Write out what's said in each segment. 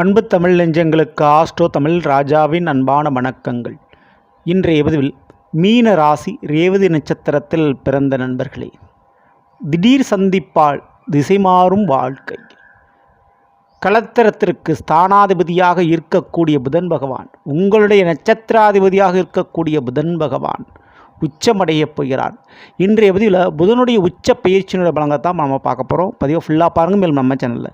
அன்பு தமிழ் நெஞ்சங்களுக்கு ஆஸ்ட்ரோ தமிழ் ராஜாவின் அன்பான வணக்கங்கள். இன்றைய பதிவில் மீன ராசி ரேவதி நட்சத்திரத்தில் பிறந்த நண்பர்களே திடீர் சந்திப்பால் திசை மாறும் வாழ்க்கை. கலத்திரத்திற்கு ஸ்தானாதிபதியாக இருக்கக்கூடிய புதன் பகவான் உங்களுடைய நட்சத்திராதிபதியாக இருக்கக்கூடிய புதன் பகவான் உச்சமடைய போகிறார். இன்றைய பதிவில் புதனுடைய உச்ச பயிற்சியினுடைய பலங்களை தான் நம்ம பார்க்க போகிறோம் பதிவை ஃபுல்லாக பாருங்கள் மேலும் நம்ம சேனலில்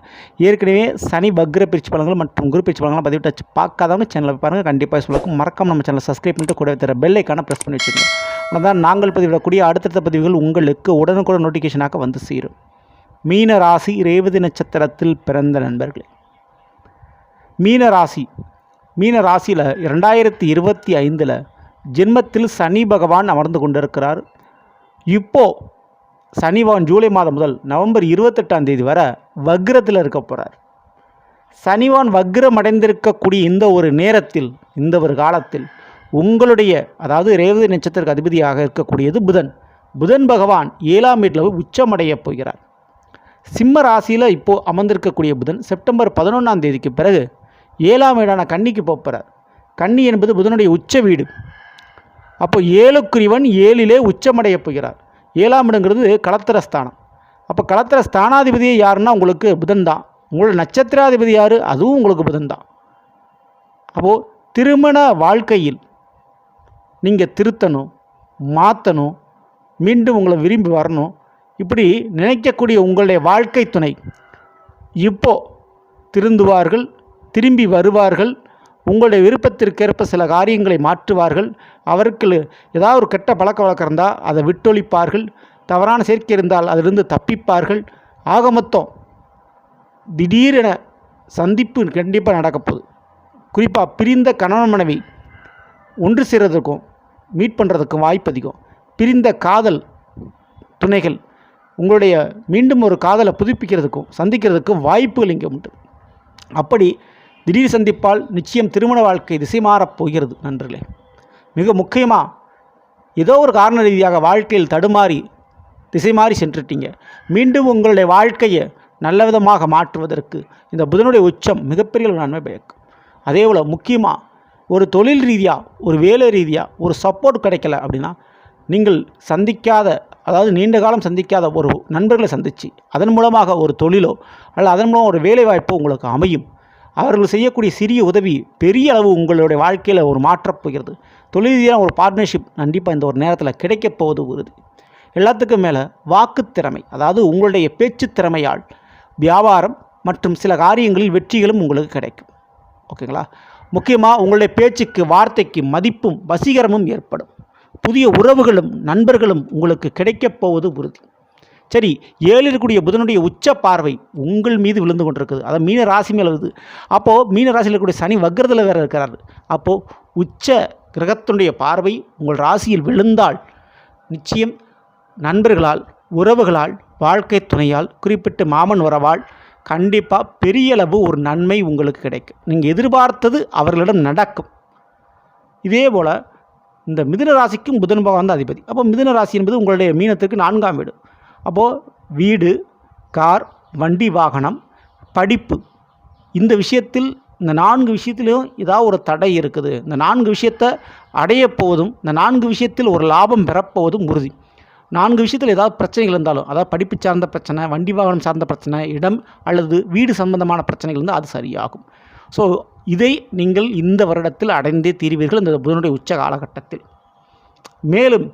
ஏற்கனவே சனி வக்ர பயிற்சி பலங்கள் மற்றும் குரு பயிற்சி பலன்களை பதிவு டச் பார்க்காதவங்க சேனலில் பாருங்கள் கண்டிப்பாக சொல்லுக்கும் மறக்காம நம்ம சேனலை சப்ஸ்கிரைப் பண்ணிட்டு கூட தர பெல்லைக்கான ப்ரெஸ் பண்ணி வச்சுக்கோங்க. அதான் நாங்கள் பதிவிடக்கூடிய அடுத்தடுத்த பதிவுகள் உங்களுக்கு உடனுக்குடன் நோட்டிஃபிகேஷனாக வந்து சேரும். மீன ராசி ரேவதி நட்சத்திரத்தில் பிறந்த நண்பர்களே. மீன ராசி. மீன ராசியில் ரெண்டாயிரத்தி இருபத்தி ஐந்தில் ஜென்மத்தில் சனி பகவான் அமர்ந்து கொண்டிருக்கிறார். இப்போ சனி பகவான் ஜூலை மாதம் முதல் நவம்பர் இருபத்தெட்டாம் தேதி வரை வக்ரத்தில் இருக்க போகிறார் சனிவான் வக்ரம் அடைந்திருக்கக்கூடிய இந்த ஒரு நேரத்தில் இந்த ஒரு காலத்தில் உங்களுடைய அதாவது ரேவதி நட்சத்திரக்கு அதிபதியாக இருக்கக்கூடியது புதன். புதன் பகவான் ஏழாம் வீட்டில் போய் உச்சமடையப் போகிறார். சிம்ம ராசியில் இப்போது அமர்ந்திருக்கக்கூடிய புதன் செப்டம்பர் பதினொன்றாம் தேதிக்கு பிறகு ஏழாம் வீடான கன்னிக்கு போகிறார் கன்னி என்பது புதனுடைய உச்ச வீடு. அப்போ ஏழுக்குரியவன் ஏழிலே உச்சமடைய போகிறார். ஏழாம் இடங்கிறது களத்திரஸ்தானம் அப்போ களத்திர ஸ்தானாதிபதி யாருன்னா உங்களுக்கு புதன் தான். உங்களோட நட்சத்திராதிபதி யார்? அதுவும் உங்களுக்கு புதன் தான். அப்போது திருமண வாழ்க்கையில் நீங்கள் திருத்தணும் மாற்றணும் மீண்டும் உங்களை விரும்பி வரணும். இப்படி நினைக்கக்கூடிய உங்களுடைய வாழ்க்கை துணை. இப்போது திருந்துவார்கள் திரும்பி வருவார்கள். உங்களுடைய விருப்பத்திற்கேற்ப சில காரியங்களை மாற்றுவார்கள். அவருக்கு ஏதாவது ஒரு கெட்ட பழக்க வழக்கம் இருந்தால் அதை விட்டொழிப்பார்கள். தவறான சேர்க்கை இருந்தால் அதிலிருந்து தப்பிப்பார்கள். ஆக மொத்தம் திடீரென சந்திப்பு கண்டிப்பாக நடக்கப்போகுது குறிப்பாக பிரிந்த கணவன் மனைவி ஒன்று சேர்றதுக்கும் மீட் பண்ணுறதுக்கும் வாய்ப்பு அதிகம். பிரிந்த காதல் துணைகள் உங்களுடைய மீண்டும் ஒரு காதலை புதுப்பிக்கிறதுக்கும் சந்திக்கிறதுக்கும் வாய்ப்புகள் இங்கே உண்டு. அப்படி திடீர் சந்திப்பால் நிச்சயம் திருமண வாழ்க்கை திசை மாறப் போகிறது நன்றிலே மிக முக்கியமாக ஏதோ ஒரு காரண ரீதியாக வாழ்க்கையில் தடுமாறி திசை மாறி சென்றுட்டீங்க. மீண்டும் உங்களுடைய வாழ்க்கையை நல்ல விதமாக மாற்றுவதற்கு இந்த புதனுடைய உச்சம் மிகப்பெரிய ஒரு நன்மை பயக்கும். அதே போல் முக்கியமாக ஒரு தொழில் ரீதியாக ஒரு வேலை ரீதியாக ஒரு சப்போர்ட் கிடைக்கல அப்படின்னா நீங்கள் சந்திக்காத அதாவது நீண்ட காலம் சந்திக்காத ஒரு நண்பர்களை சந்தித்து அதன் மூலமாக ஒரு தொழிலோ அல்லது அதன் மூலம் ஒரு வேலை வாய்ப்போ உங்களுக்கு அமையும். அவர்கள் செய்யக்கூடிய சிறிய உதவி பெரிய அளவு உங்களுடைய வாழ்க்கையில் ஒரு மாற்றப் போகிறது. தொழில் ரீதியான ஒரு பார்ட்னர்ஷிப் கண்டிப்பாக இந்த ஒரு நேரத்தில் கிடைக்கப் போவது உறுதி. எல்லாத்துக்கும் மேலே வாக்கு திறமை அதாவது உங்களுடைய பேச்சு திறமையால் வியாபாரம் மற்றும் சில காரியங்களில் வெற்றிகளும் உங்களுக்கு கிடைக்கும். ஓகேங்களா? முக்கியமாக உங்களுடைய பேச்சுக்கு வார்த்தைக்கு மதிப்பும் வசீகரமும் ஏற்படும். புதிய உறவுகளும் நண்பர்களும் உங்களுக்கு கிடைக்கப் போவது உறுதி. சரி ஏழு இருக்கக்கூடிய புதனுடைய உச்ச பார்வை உங்கள் மீது விழுந்து கொண்டிருக்குது. அதை மீன ராசி மேலே வருது. அப்போது மீன ராசியில் இருக்கக்கூடிய சனி வக்ரத்தில் வேறு இருக்கிறார். அப்போது உச்ச கிரகத்தினுடைய பார்வை உங்கள் ராசியில் விழுந்தால் நிச்சயம் நண்பர்களால் உறவுகளால் வாழ்க்கை துணையால் குறிப்பிட்டு மாமன் உறவால் கண்டிப்பாக பெரியளவு ஒரு நன்மை உங்களுக்கு கிடைக்கும். நீங்கள் எதிர்பார்த்தது அவர்களிடம் நடக்கும். இதே போல் இந்த மிதுன ராசிக்கும் புதன் பகவான் தான் அதிபதி. அப்போ மிதுன ராசி என்பது உங்களுடைய மீனத்திற்கு நான்காம் வீடு. அப்போது வீடு கார் வண்டி வாகனம் படிப்பு. இந்த விஷயத்தில் இந்த நான்கு விஷயத்திலையும் ஏதாவது ஒரு தடை இருக்குது. இந்த நான்கு விஷயத்தை அடையப் போவதும் இந்த நான்கு விஷயத்தில் ஒரு லாபம் பெறப்போவதும் உறுதி. நான்கு விஷயத்தில் ஏதாவது பிரச்சனைகள் இருந்தாலும் அதாவது படிப்பு சார்ந்த பிரச்சனை வண்டி வாகனம் சார்ந்த பிரச்சனை இடம் அல்லது வீடு சம்பந்தமான பிரச்சனைகள் இருந்தால் அது சரியாகும். ஸோ இதை நீங்கள் இந்த வருடத்தில் அடைந்தே தீர்வீர்கள் இந்த புதனுடைய உச்ச காலகட்டத்தில். மேலும்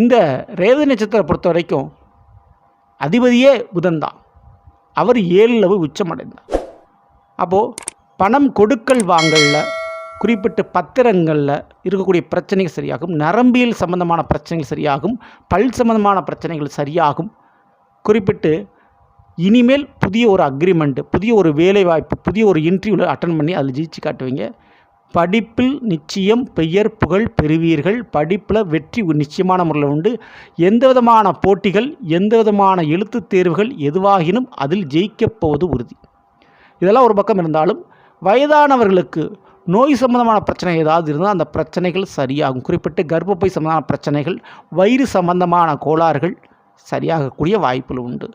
இந்த ரேவதி நட்சத்திரம் பொறுத்த வரைக்கும் அதிபதியே புதன் தான். அவர் ஏழில் போய் உச்சமடைந்தார். அப்போது பணம் கொடுக்கல் வாங்கலில் குறிப்பிட்ட பத்திரங்களில் இருக்கக்கூடிய பிரச்சனைகள் சரியாகும் நரம்பியல் சம்பந்தமான பிரச்சனைகள் சரியாகும் பல் சம்பந்தமான பிரச்சனைகள் சரியாகும். குறிப்பிட்டு இனிமேல் புதிய ஒரு அக்ரிமெண்ட்டு புதிய ஒரு வேலைவாய்ப்பு புதிய ஒரு இன்டர்வியூவில் அட்டன் பண்ணி அதில் ஜெயிச்சு காட்டுவீங்க. படிப்பில் நிச்சயம் பெயர் புகழ் பெறுவீர்கள். படிப்பில் வெற்றி நிச்சயமான முறையில் உண்டு. எந்த விதமான போட்டிகள் எந்த விதமான எழுத்துத் தேர்வுகள் எதுவாகினும் அதில் ஜெயிக்கப் போவது உறுதி. இதெல்லாம் ஒரு பக்கம் இருந்தாலும் வயதானவர்களுக்கு நோய் சம்பந்தமான பிரச்சனை ஏதாவது இருந்தால் அந்த பிரச்சனைகள் சரியாகும். குறிப்பிட்டு கர்ப்பப்பை சம்பந்தமான பிரச்சனைகள் வயிறு சம்பந்தமான கோளாறுகள் சரியாகக்கூடிய வாய்ப்புகள் உண்டு.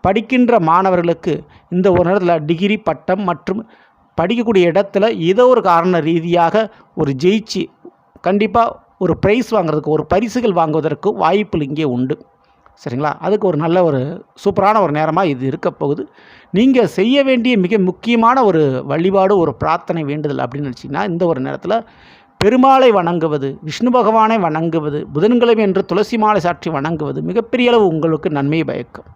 படிக்கின்ற மாணவர்களுக்கு இந்த ஒரு நேரத்தில் டிகிரி பட்டம் மற்றும் படிக்கக்கூடிய இடத்துல ஏதோ ஒரு காரண ரீதியாக ஒரு ஜெயிச்சு கண்டிப்பாக ஒரு ப்ரைஸ் வாங்குறதுக்கு ஒரு பரிசுகள் வாங்குவதற்கு வாய்ப்புகள் இங்கே உண்டு. சரிங்களா? அதுக்கு ஒரு நல்ல ஒரு சூப்பரான ஒரு நேரமாக இது இருக்க போகுது. நீங்கள் செய்ய வேண்டிய மிக முக்கியமான ஒரு வழிபாடு ஒரு பிரார்த்தனை வேண்டுதல் அப்படின்னு நினச்சிங்கன்னா இந்த ஒரு நேரத்தில் பெருமாளை வணங்குவது விஷ்ணு பகவானை வணங்குவது புதன்கிழமை என்று துளசி மாலை சாற்றி வணங்குவது மிகப்பெரிய அளவு உங்களுக்கு நன்மையை பயக்கும்.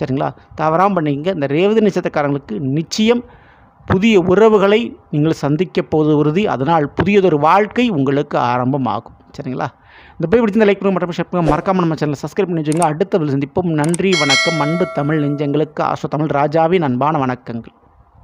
சரிங்களா? தவறாமல் பண்ணிங்க இந்த ரேவதி நட்சத்திரக்காரங்களுக்கு நிச்சயம் புதிய உறவுகளை நீங்கள் சந்திக்க போவது உறுதி அதனால் புதியதொரு வாழ்க்கை உங்களுக்கு ஆரம்பமாகும். சரிங்களா? இந்த போய் பிடிச்சிருந்த லைக் பண்ணுங்க மற்றும் ஷேர் பண்ணுங்க. மறக்காமல் நம்ம சேனலை சப்ஸ்கிரைப் பண்ணி வச்சுங்க அடுத்த சந்திப்போம். நன்றி வணக்கம். அன்பு தமிழ் நெஞ்சங்களுக்கு ஆசோ தமிழ் ராஜாவின் அன்பான வணக்கங்கள்.